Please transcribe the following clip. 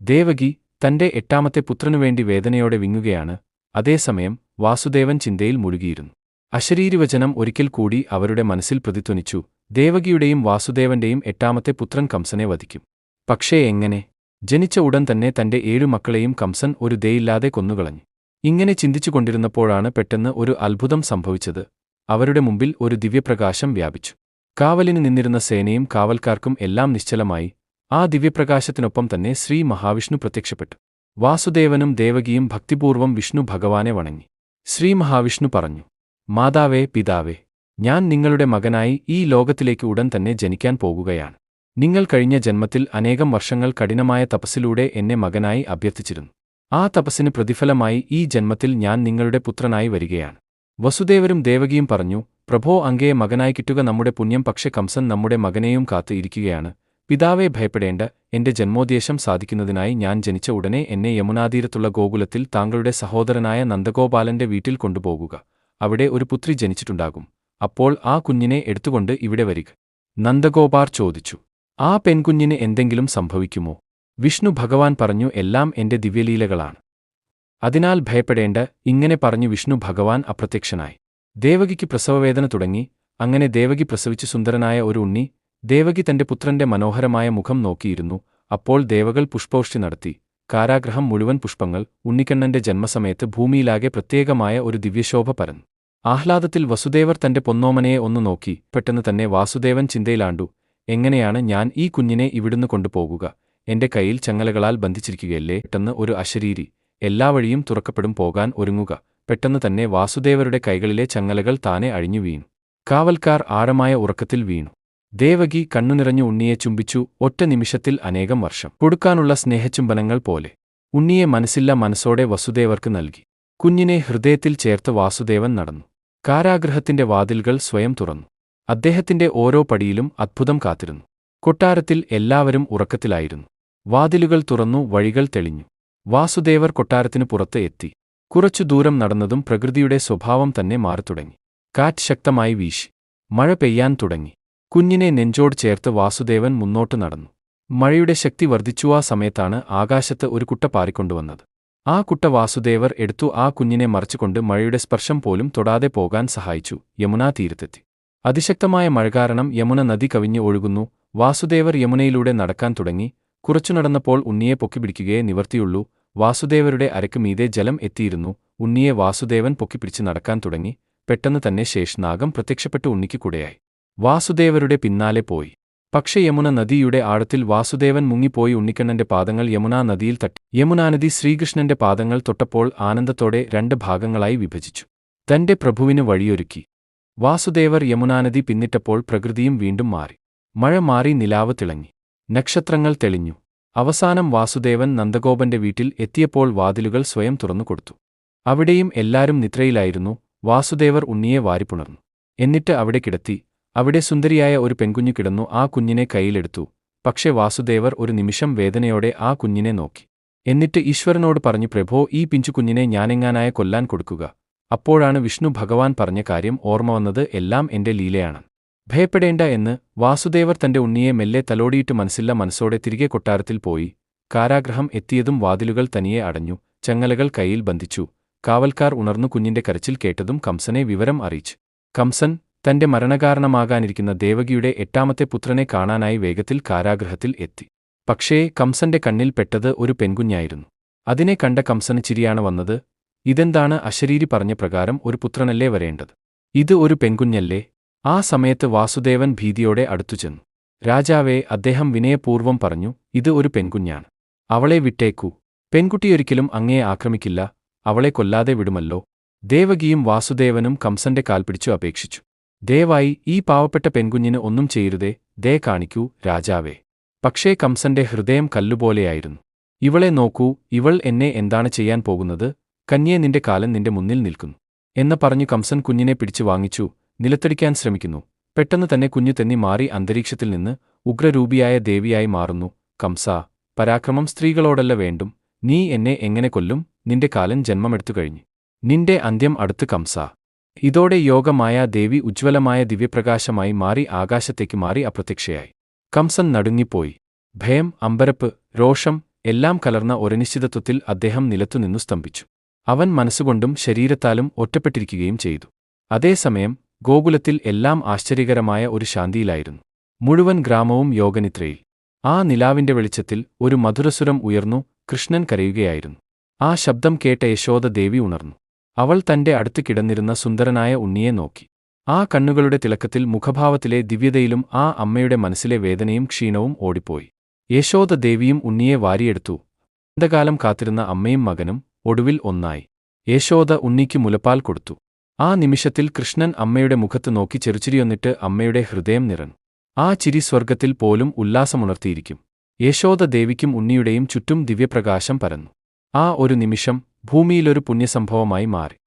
ദേവകി തന്റെ എട്ടാമത്തെ പുത്രനുവേണ്ടി വേദനയോടെ വിങ്ങുകയാണ്. അതേസമയം വാസുദേവൻ ചിന്തയിൽ മുഴുകിയിരുന്നു. അശരീരിവചനം ഒരിക്കൽ കൂടി അവരുടെ മനസ്സിൽ പ്രതിധ്വനിച്ചു. ദേവകിയുടെയും വാസുദേവന്റെയും എട്ടാമത്തെ പുത്രൻ കംസനെ വധിക്കും. പക്ഷേ എങ്ങനെ? ജനിച്ച ഉടൻ തന്നെ തന്റെ ഏഴു മക്കളെയും കംസൻ ഒരു ദയില്ലാതെ കൊന്നുകളഞ്ഞു. ഇങ്ങനെ ചിന്തിച്ചുകൊണ്ടിരുന്നപ്പോഴാണ് പെട്ടെന്ന് ഒരു അത്ഭുതം സംഭവിച്ചത്. അവരുടെ മുമ്പിൽ ഒരു ദിവ്യപ്രകാശം വ്യാപിച്ചു. കാവലിന് നിന്നിരുന്ന സേനയും കാവൽക്കാർക്കും എല്ലാം നിശ്ചലമായി. ആ ദിവ്യപ്രകാശത്തിനൊപ്പം തന്നെ ശ്രീ മഹാവിഷ്ണു പ്രത്യക്ഷപ്പെട്ടു. വാസുദേവനും ദേവകിയും ഭക്തിപൂർവം വിഷ്ണു ഭഗവാനെ വണങ്ങി. ശ്രീ മഹാവിഷ്ണു പറഞ്ഞു മാതാവേ പിതാവേ ഞാൻ നിങ്ങളുടെ മകനായി ഈ ലോകത്തിലേക്ക് ഉടൻ തന്നെ ജനിക്കാൻ പോകുകയാണ്. നിങ്ങൾ കഴിഞ്ഞ ജന്മത്തിൽ അനേകം വർഷങ്ങൾ കഠിനമായ തപസ്സിലൂടെ എന്നെ മകനായി അഭ്യർത്ഥിച്ചിരുന്നു. ആ തപസ്സിന് പ്രതിഫലമായി ഈ ജന്മത്തിൽ ഞാൻ നിങ്ങളുടെ പുത്രനായി വരികയാണ്. വസുദേവരും ദേവകിയും പറഞ്ഞു പ്രഭോ അങ്ങയെ മകനായി കിട്ടുക നമ്മുടെ പുണ്യം പക്ഷെ കംസൻ നമ്മുടെ മകനെയും കാത്ത് ഇരിക്കുകയാണ്. പിതാവെ ഭയപ്പെടേണ്ട. എന്റെ ജന്മോദ്ദേശം സാധിക്കുന്നതിനായി ഞാൻ ജനിച്ച ഉടനെ എന്നെ യമുനാതീരത്തുള്ള ഗോകുലത്തിൽ താങ്കളുടെ സഹോദരനായ നന്ദഗോപാലന്റെ വീട്ടിൽ കൊണ്ടുപോകുക. അവിടെ ഒരു പുത്രി ജനിച്ചിട്ടുണ്ടാകും. അപ്പോൾ ആ കുഞ്ഞിനെ എടുത്തുകൊണ്ട് ഇവിടെ വരിക. നന്ദഗോപാർ ചോദിച്ചു ആ പെൺകുഞ്ഞിന് എന്തെങ്കിലും സംഭവിക്കുമോ? വിഷ്ണു ഭഗവാൻ പറഞ്ഞു എല്ലാം എന്റെ ദിവ്യലീലകളാണ്. അതിനാൽ ഭയപ്പെടേണ്ട. ഇങ്ങനെ പറഞ്ഞു വിഷ്ണു ഭഗവാൻ അപ്രത്യക്ഷനായി. ദേവകിക്ക് പ്രസവവേദന തുടങ്ങി. അങ്ങനെ ദേവകി പ്രസവിച്ച് സുന്ദരനായ ഒരു ഉണ്ണി ദേവകി തന്റെ പുത്രന്റെ മനോഹരമായ മുഖം നോക്കിയിരുന്നു. അപ്പോൾ ദേവകൾ പുഷ്പോഷ്ടി നടത്തി. കാരാഗ്രഹം മുഴുവൻ പുഷ്പങ്ങൾ ഉണ്ണിക്കണ്ണന്റെ ജന്മസമയത്ത് ഭൂമിയിലാകെ പ്രത്യേകമായ ഒരു ദിവ്യശോഭ പരന്നു. ആഹ്ലാദത്തിൽ വസുദേവർ തന്റെ പൊന്നോമനയെ ഒന്ന് നോക്കി പെട്ടെന്ന് തന്നെ വാസുദേവൻ ചിന്തയിലാണ്ടു എങ്ങനെയാണ് ഞാൻ ഈ കുഞ്ഞിനെ ഇവിടുന്ന് കൊണ്ടുപോകുക? എന്റെ കയ്യിൽ ചങ്ങലകളാൽ ബന്ധിച്ചിരിക്കുകയല്ലേ? പെട്ടെന്ന് ഒരു അശരീരി എല്ലാ വഴിയും തുറക്കപ്പെടും പോകാൻ ഒരുങ്ങുക. പെട്ടെന്ന് തന്നെ വാസുദേവരുടെ കൈകളിലെ ചങ്ങലകൾ താനെ അഴിഞ്ഞു വീണു. കാവൽക്കാർ ആഴമായ ഉറക്കത്തിൽ വീണു. ദേവകി കണ്ണുനിറഞ്ഞു ഉണ്ണിയെ ചുംബിച്ചു ഒറ്റ നിമിഷത്തിൽ അനേകം വർഷം. കൊടുക്കാനുള്ള സ്നേഹചുംബനങ്ങൾ പോലെ. ഉണ്ണിയെ മനസ്സില്ല മനസ്സോടെ വസുദേവർക്ക് നൽകി. കുഞ്ഞിനെ ഹൃദയത്തിൽ ചേർത്ത് വാസുദേവൻ നടന്നു. കാരാഗ്രഹത്തിന്റെ വാതിലുകൾ സ്വയം തുറന്നു. അദ്ദേഹത്തിന്റെ ഓരോ പടിയിലും അത്ഭുതം കാത്തിരുന്നു. കൊട്ടാരത്തിൽ എല്ലാവരും ഉറക്കത്തിലായിരുന്നു. വാതിലുകൾ തുറന്നു വഴികൾ തെളിഞ്ഞു. വാസുദേവർ കൊട്ടാരത്തിനു പുറത്ത് എത്തി. കുറച്ചു ദൂരം നടന്നതും പ്രകൃതിയുടെ സ്വഭാവം തന്നെ മാറിത്തുടങ്ങി. കാറ്റ് ശക്തമായി വീശി. മഴ പെയ്യാൻ തുടങ്ങി. കുഞ്ഞിനെ നെഞ്ചോട് ചേർത്ത് വാസുദേവൻ മുന്നോട്ട് നടന്നു. മഴയുടെ ശക്തി വർദ്ധിച്ചു ആ സമയത്താണ് ആകാശത്ത് ഒരു കുട്ട പാറിക്കൊണ്ടുവന്നത്. ആ കുട്ട വാസുദേവർ എടുത്തു ആ കുഞ്ഞിനെ മറിച്ചുകൊണ്ട് മഴയുടെ സ്പർശം പോലും തൊടാതെ പോകാൻ സഹായിച്ചു. യമുനാ തീരത്തെത്തി. അതിശക്തമായ മഴ കാരണം യമുന നദി കവിഞ്ഞ് ഒഴുകുന്നു. വാസുദേവർ യമുനയിലൂടെ നടക്കാൻ തുടങ്ങി. കുറച്ചു നടന്നപ്പോൾ ഉണ്ണിയെ പൊക്കിപ്പിടിക്കുകയേ നിവർത്തിയുള്ളൂ. വാസുദേവരുടെ അരക്ക് മീതെ ജലം എത്തിയിരുന്നു. ഉണ്ണിയെ വാസുദേവൻ പൊക്കിപ്പിടിച്ച് നടക്കാൻ തുടങ്ങി. പെട്ടെന്ന് തന്നെ ശേഷനാഗം പ്രത്യക്ഷപ്പെട്ട് ഉണ്ണിക്ക് കുടയായി. വാസുദേവരുടെ പിന്നാലെ പോയി. പക്ഷെ യമുന നദിയുടെ ആഴത്തിൽ വാസുദേവൻ മുങ്ങിപ്പോയി ഉണ്ണിക്കണ്ണന്റെ പാദങ്ങൾ യമുനാ നദിയിൽ തട്ടി. യമുനാനദി ശ്രീകൃഷ്ണന്റെ പാദങ്ങൾ തൊട്ടപ്പോൾ ആനന്ദത്തോടെ രണ്ട് ഭാഗങ്ങളായി വിഭജിച്ചു. തന്റെ പ്രഭുവിന് വഴിയൊരുക്കി. വാസുദേവർ യമുനാനദി പിന്നിട്ടപ്പോൾ പ്രകൃതിയും വീണ്ടും മാറി. മഴ മാറി നിലാവ് തിളങ്ങി. നക്ഷത്രങ്ങൾ തെളിഞ്ഞു. അവസാനം വാസുദേവൻ നന്ദഗോപന്റെ വീട്ടിൽ എത്തിയപ്പോൾ വാതിലുകൾ സ്വയം തുറന്നുകൊടുത്തു അവിടെയും എല്ലാരും നിദ്രയിലായിരുന്നു. വാസുദേവർ ഉണ്ണിയെ വാരിപ്പുണർന്നു. എന്നിട്ട് അവിടെ കിടത്തി അവിടെ സുന്ദരിയായ ഒരു പെൺകുഞ്ഞു കിടന്നു ആ കുഞ്ഞിനെ കൈയിലെടുത്തു പക്ഷെ വാസുദേവർ ഒരു നിമിഷം വേദനയോടെ ആ കുഞ്ഞിനെ നോക്കി. എന്നിട്ട് ഈശ്വരനോട് പറഞ്ഞു പ്രഭോ ഈ പിഞ്ചുകുഞ്ഞിനെ ഞാനെങ്ങാനായ കൊല്ലാൻ കൊടുക്കുക. അപ്പോഴാണ് വിഷ്ണു ഭഗവാൻ പറഞ്ഞ കാര്യം ഓർമ്മ വന്നത് എല്ലാം എന്റെ ലീലയാണ്. ഭയപ്പെടേണ്ട എന്ന് വാസുദേവർ തന്റെ ഉണ്ണിയെ മെല്ലെ തലോടിയിട്ട് മനസ്സില്ല മനസ്സോടെ തിരികെ കൊട്ടാരത്തിൽ പോയി. കാരാഗ്രഹം എത്തിയതും വാതിലുകൾ തനിയെ അടഞ്ഞു. ചങ്ങലകൾ കയ്യിൽ ബന്ധിച്ചു. കാവൽക്കാർ ഉണർന്നു കുഞ്ഞിന്റെ കരച്ചിൽ കേട്ടതും കംസനെ വിവരം അറിയിച്ചു. കംസൻ തന്റെ മരണകാരണമാകാനിരിക്കുന്ന ദേവകിയുടെ എട്ടാമത്തെ പുത്രനെ കാണാനായി വേഗത്തിൽ കാരാഗ്രഹത്തിൽ എത്തി. പക്ഷേ കംസന്റെ കണ്ണിൽ പെട്ടത് ഒരു പെൺകുഞ്ഞായിരുന്നു. അതിനെ കണ്ട കംസന് ചിരിയാണ് വന്നത്. ഇതെന്താണ് അശരീരി പറഞ്ഞ പ്രകാരം ഒരു പുത്രനല്ലേ വരേണ്ടത്? ഇത് ഒരു പെൺകുഞ്ഞല്ലേ? ആ സമയത്ത് വാസുദേവൻ ഭീതിയോടെ അടുത്തുചെന്നു രാജാവെ അദ്ദേഹം വിനയപൂർവം പറഞ്ഞു ഇത് ഒരു പെൺകുഞ്ഞാണ്. അവളെ വിട്ടേക്കൂ. പെൺകുട്ടിയൊരിക്കലും അങ്ങയെ ആക്രമിക്കില്ല. അവളെ കൊല്ലാതെ വിടുമല്ലോ. ദേവകിയും വാസുദേവനും കംസന്റെ കാൽപിടിച്ചു അപേക്ഷിച്ചു. ദയവായി ഈ പാവപ്പെട്ട പെൺകുഞ്ഞിന് ഒന്നും ചെയ്യരുതേ ദേ കാണിക്കൂ രാജാവേ. പക്ഷേ കംസന്റെ ഹൃദയം കല്ലുപോലെയായിരുന്നു. ഇവളെ നോക്കൂ ഇവൾ എന്നെ എന്താണ് ചെയ്യാൻ പോകുന്നത്? കന്യെ നിന്റെ കാലം നിന്റെ മുന്നിൽ നിൽക്കുന്നു. എന്ന് പറഞ്ഞു കംസൻ കുഞ്ഞിനെ പിടിച്ചു വാങ്ങിച്ചു നിലത്തടിക്കാൻ ശ്രമിക്കുന്നു. പെട്ടെന്ന് തന്നെ കുഞ്ഞു തെന്നി മാറി അന്തരീക്ഷത്തിൽ നിന്ന് ഉഗ്രരൂപിയായ ദേവിയായി മാറുന്നു. കംസ പരാക്രമം സ്ത്രീകളോടല്ല വേണ്ടും നീ എന്നെ എങ്ങനെ കൊല്ലും? നിന്റെ കാലം ജന്മമെടുത്തു കഴിഞ്ഞു. നിന്റെ അന്ത്യം അടുത്ത് കംസ. ഇതോടെ യോഗമായ ദേവി ഉജ്ജ്വലമായ ദിവ്യപ്രകാശമായി മാറി ആകാശത്തേക്ക് മാറി അപ്രത്യക്ഷയായി. കംസൻ നടുങ്ങിപ്പോയി. ഭയം അമ്പരപ്പ് രോഷം എല്ലാം കലർന്ന ഒരനിശ്ചിതത്വത്തിൽ അദ്ദേഹം നിലത്തുനിന്നു സ്തംഭിച്ചു. അവൻ മനസ്സുകൊണ്ടും ശരീരത്താലും ഒറ്റപ്പെട്ടിരിക്കുകയും ചെയ്തു. അതേസമയം ഗോകുലത്തിൽ എല്ലാം ആശ്ചര്യകരമായ ഒരു ശാന്തിയിലായിരുന്നു. മുഴുവൻ ഗ്രാമവും യോഗനിദ്രയിൽ. ആ നിലാവിന്റെ വെളിച്ചത്തിൽ ഒരു മധുരസുരം ഉയർന്നു കൃഷ്ണൻ കരയുകയായിരുന്നു. ആ ശബ്ദം കേട്ട യശോദ ദേവി ഉണർന്നു. അവൾ തന്റെ അടുത്ത് കിടന്നിരുന്ന സുന്ദരനായ ഉണ്ണിയെ നോക്കി. ആ കണ്ണുകളുടെ തിളക്കത്തിൽ മുഖഭാവത്തിലെ ദിവ്യതയിലും ആ അമ്മയുടെ മനസ്സിലെ വേദനയും ക്ഷീണവും ഓടിപ്പോയി. യശോദ ദേവിയും ഉണ്ണിയെ വാരിയെടുത്തു. എന്തകാലം കാത്തിരുന്ന അമ്മയും മകനും ഒടുവിൽ ഒന്നായി. യശോദ ഉണ്ണിക്ക് മുലപ്പാൽ കൊടുത്തു. ആ നിമിഷത്തിൽ കൃഷ്ണൻ അമ്മയുടെ മുഖത്ത് നോക്കി ചെറുചിരിയൊന്നിട്ട് അമ്മയുടെ ഹൃദയം നിറഞ്ഞു. ആ ചിരി സ്വർഗത്തിൽ പോലും ഉല്ലാസമുണർത്തിയിരിക്കും. യശോദ ദേവിക്കും ഉണ്ണിയുടെയും ചുറ്റും ദിവ്യപ്രകാശം പരന്നു. ആ ഒരു നിമിഷം ഭൂമിയിലൊരു പുണ്യസംഭവമായി മാറി.